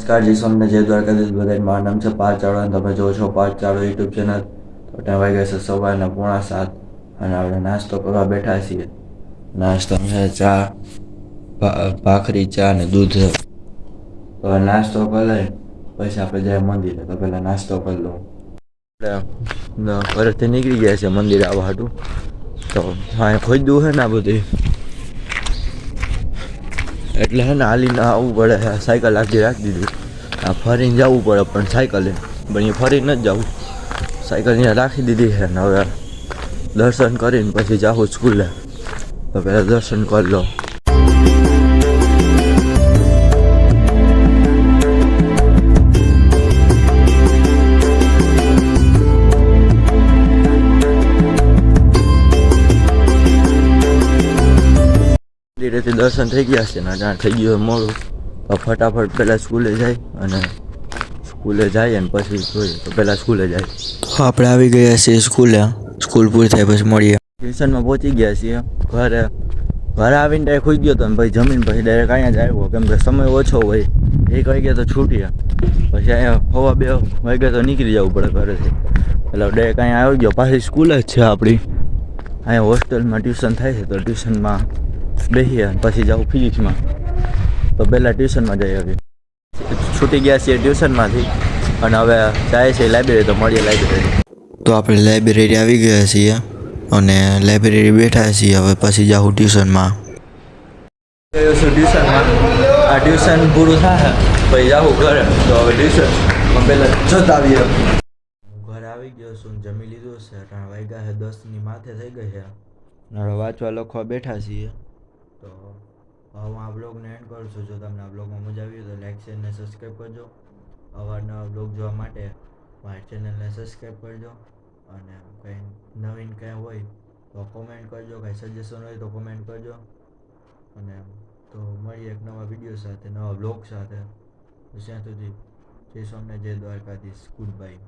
નમસ્કાર, જય સોમને જય દ્વારકાધીશ બધાને મારું નામ છે પાંચ ચાવડા તમે જો છો પાંચ ચાવડા યુટ્યુબ ચેનલ. તો ત્યાં વાગ્યા છે સવારના પોણા સાત અને આપણે નાસ્તો કરવા બેઠા છીએ. નાસ્તો છે ચા ભાખરી, ચા અને દૂધ. તો નાસ્તો કરે પછી આપણે જાય મંદિરે. તો પહેલાં નાસ્તો કરી લઉં. ઘરેથી નીકળી ગયા છે મંદિરે આવવા હાટું. તો હા દઉં છે ને આ બધી. એટલે હે ને હાલીને આવવું પડે સાયકલ આખી રાખી દીધી. આ ફરીને જવું પડે, પણ સાયકલે. પણ એ ફરીને જ જવું સાયકલ અહીંયા રાખી દીધી છે ને હવે દર્શન કરીને પછી જાઉં સ્કૂલે. તો પહેલાં દર્શન કરી લો મંદિરેથી દર્શન થઈ ગયા છે ને ત્યાં થઈ ગયું મોડું. તો ફટાફટ પહેલાં સ્કૂલે જાય અને સ્કૂલે જાય અને પછી જોઈએ તો પહેલાં સ્કૂલે જાય. આપણે આવી ગયા છીએ સ્કૂલે. સ્કૂલ પૂરી થાય પછી મળીએ. ટ્યુશનમાં પહોંચી ગયા છીએ. ઘરે ઘરે આવીને ડાયરેક્ટ ખુઈ ગયો હતો ને પછી જમીન પછી ડાયરેક્ટ અહીંયા જ આવ્યો. કેમ કે સમય ઓછો હોય. એક વાગ્યા તો છૂટીએ. પછી અહીંયા હવા બે વાગ્યા તો નીકળી જવું પડે ઘરેથી. એટલે ડાયરેક્ટ અહીંયા આવી ગયો. પાછી સ્કૂલ જ છે આપણી. અહીંયા હોસ્ટેલમાં ટ્યુશન થાય છે તો ટ્યુશનમાં બેસીએ પછી જાઉં ફિઝિક્સમાં તો પહેલાં ટ્યુશનમાં જઈ હવે છૂટી ગયા છીએ ટ્યુશનમાંથી અને હવે જાય છે લાઇબ્રેરી તો મળીએ લાઇબ્રેરી. તો આપણે લાઇબ્રેરી આવી ગયા છીએ અને લાઇબ્રેરી બેઠા છીએ હવે પછી જાઉં ટ્યુશનમાં. ગયો છું ટ્યુશનમાં. આ ટ્યુશન પૂરું થાય પછી જાઉં ઘરે. તો હવે ટ્યુશન. પહેલાં જતા આવીએ ઘરે આવી ગયો છું જમી લીધું છે. ત્રણ વાગ્યા છે દસની માથે થઈ ગઈ છે. વાંચવા લખવા બેઠા છીએ. હું આ બ્લોગને એન્ડ કરું છું. જો તમને આ બ્લોગમાં મજા આવી હોય તો લાઇક શેર ને સબસ્ક્રાઈબ કરજો. અવારનવાર બ્લોગ જોવા માટે મારી ચેનલને સબસ્ક્રાઈબ કરજો. અને કંઈ નવીન કંઈ હોય તો કોમેન્ટ કરજો. કંઈ સજેશન હોય તો કોમેન્ટ કરજો. અને તો મળીએ એક નવા વીડિયો સાથે, નવા બ્લોગ સાથે. ત્યાં સુધી જય સોમને જય દ્વારકાધીશ. Good bye